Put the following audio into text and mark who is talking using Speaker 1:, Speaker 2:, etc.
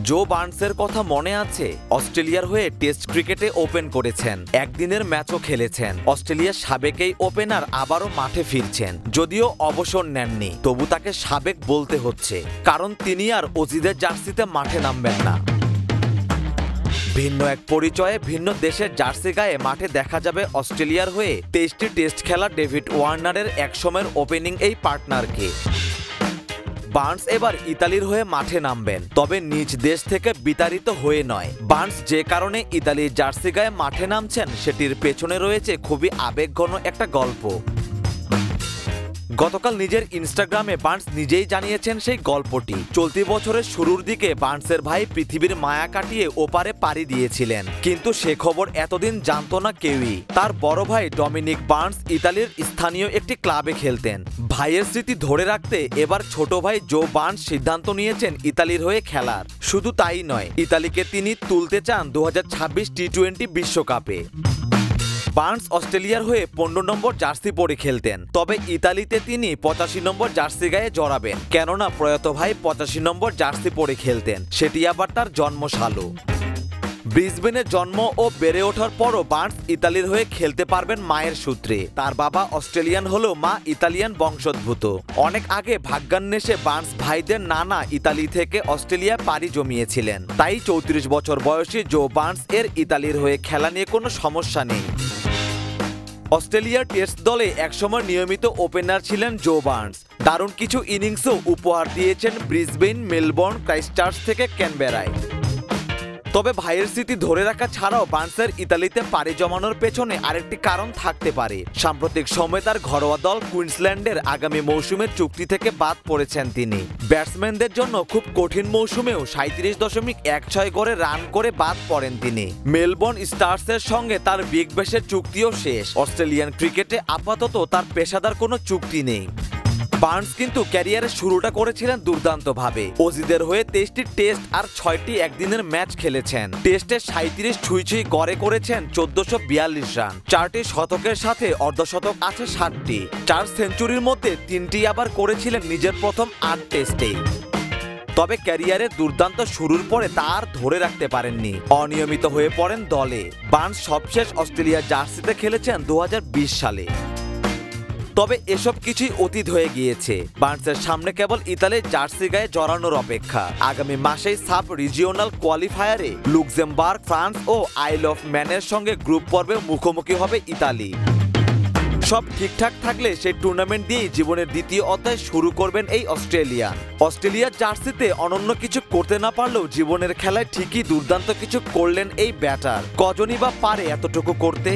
Speaker 1: জো বার্নসের কথা মনে আছে? অস্ট্রেলিয়ার হয়ে টেস্ট ক্রিকেটে ওপেন করেছেন। একদিনের ম্যাচও খেলেছেন। অস্ট্রেলিয়ার সাবেক এই ওপেনার আবারও মাঠে ফিরছেন। যদিও অবসর নেননি। তবু তাকে সাবেক বলতে হচ্ছে। কারণ তিনি আর অজিদের জার্সিতে মাঠে নামবেন না। ভিন্ন এক পরিচয়ে ভিন্ন দেশের জার্সি গায়ে মাঠে দেখা যাবে অস্ট্রেলিয়ার হয়ে তেইশটি টেস্ট খেলা ডেভিড ওয়ার্নারের একসময়ের ওপেনিং এই পার্টনারকে। বার্নস এবার ইতালির হয়ে মাঠে নামবেন। তবে নিজ দেশ থেকে বিতাড়িত হয়ে নয়। বার্নস যে কারণে ইতালির জার্সি গায়ে মাঠে নামছেন, সেটির পেছনে রয়েছে খুবই আবেগঘন একটা গল্প। গতকাল নিজের ইনস্টাগ্রামে বার্নস নিজেই জানিয়েছেন সেই গল্পটি। চলতি বছরের শুরুর দিকে বার্নসের ভাই পৃথিবীর মায়া কাটিয়ে ওপারে পাড়ি দিয়েছিলেন। কিন্তু সে খবর এতদিন জানতো না কেউই। তার বড় ভাই ডমিনিক বার্নস ইতালির স্থানীয় একটি ক্লাবে খেলতেন। ভাইয়ের স্মৃতি ধরে রাখতে এবার ছোট ভাই জো বার্নস সিদ্ধান্ত নিয়েছেন ইতালির হয়ে খেলার। শুধু তাই নয়, ইতালিকে তিনি তুলতে চান দু হাজার ছাব্বিশ টি টোয়েন্টি বিশ্বকাপে। বার্নস অস্ট্রেলিয়ার হয়ে পনেরো নম্বর জার্সি পরে খেলতেন। তবে ইতালিতে তিনি পঁচাশি নম্বর জার্সি গায়ে জড়াবেন। কেননা প্রয়াত ভাই পঁচাশি নম্বর জার্সি পরে খেলতেন। সেটি আবার তার জন্মশালু ব্রিসবেনে জন্ম ও বেড়ে ওঠার পরও বার্নস ইতালির হয়ে খেলতে পারবেন মায়ের সূত্রে। তার বাবা অস্ট্রেলিয়ান হলেও মা ইতালিয়ান বংশোদ্ভূত। অনেক আগে ভাগ্যান্বেষে বার্নস ভাইদের নানা ইতালি থেকে অস্ট্রেলিয়া পাড়ি জমিয়েছিলেন। তাই চৌত্রিশ বছর বয়সী জো বার্নস এর ইতালির হয়ে খেলা নিয়ে কোনো সমস্যা নেই। অস্ট্রেলিয়ার টেস্ট দলে একসময় নিয়মিত ওপেনার ছিলেন জো বার্নস। দারুণ কিছু ইনিংসও উপহার দিয়েছেন ব্রিসবেন মেলবোর্ন ক্রাইস্টার্স থেকে ক্যানবেরায়। তবে ভাইয়ের স্মৃতি ধরে রাখা ছাড়াও বার্নসের ইতালিতে পাড়ি জমানোর পেছনে আরেকটি কারণ থাকতে পারে। সাম্প্রতিক সময়ে তার ঘরোয়া দল কুইন্সল্যান্ডের আগামী মৌসুমের চুক্তি থেকে বাদ পড়েছেন তিনি। ব্যাটসম্যানদের জন্য খুব কঠিন মৌসুমেও সাঁত্রিশ দশমিক এক ছয় করে রান করে বাদ পড়েন তিনি। মেলবোর্ন স্টার্সের সঙ্গে তার বিগ ব্যাশের চুক্তিও শেষ। অস্ট্রেলিয়ান ক্রিকেটে আপাতত তার পেশাদার কোনো চুক্তি নেই। বার্নস কিন্তু ক্যারিয়ারের শুরুটা করেছিলেন দুর্দান্তভাবে। অজিদের হয়ে তেইশটি টেস্ট আর ছয়টি একদিনের ম্যাচ খেলেছেন। টেস্টে সাঁত্রিশ ছুঁই ছুঁই গড়ে করেছেন চোদ্দশো বিয়াল্লিশ রান। চারটি শতকের সাথে অর্ধশতক আছে ষাটটি। চার সেঞ্চুরির মধ্যে তিনটি আবার করেছিলেন নিজের প্রথম আট টেস্টেই তবে ক্যারিয়ারের দুর্দান্ত শুরুর পরে তার ধরে রাখতে পারেননি। অনিয়মিত হয়ে পড়েন দলে। বার্নস সবশেষ অস্ট্রেলিয়া জার্সিতে খেলেছেন দু হাজার বিশ সালে। তবে এসব কিছুই অতীত হয়ে গিয়েছে। বার্নসের সামনে কেবল ইতালির জার্সি গায়ে জড়ানোর অপেক্ষা। আগামী মাসেই সাব রিজিওনাল কোয়ালিফায়ারে লুক্সেমবার্গ, ফ্রান্স ও আইল অফ ম্যানের সঙ্গে গ্রুপ পর্বে মুখোমুখি হবে ইতালি। সব ঠিকঠাক থাকলে সেই টুর্নামেন্ট দিয়েই জীবনের দ্বিতীয় অধ্যায় শুরু করবেন এই অস্ট্রেলিয়ান অস্ট্রেলিয়ার জার্সিতে অনন্য কিছু করতে না পারলেও জীবনের খেলায় ঠিকই দুর্দান্ত কিছু করলেন এই ব্যাটার। কজনই বা পারে এতটুকু করতে?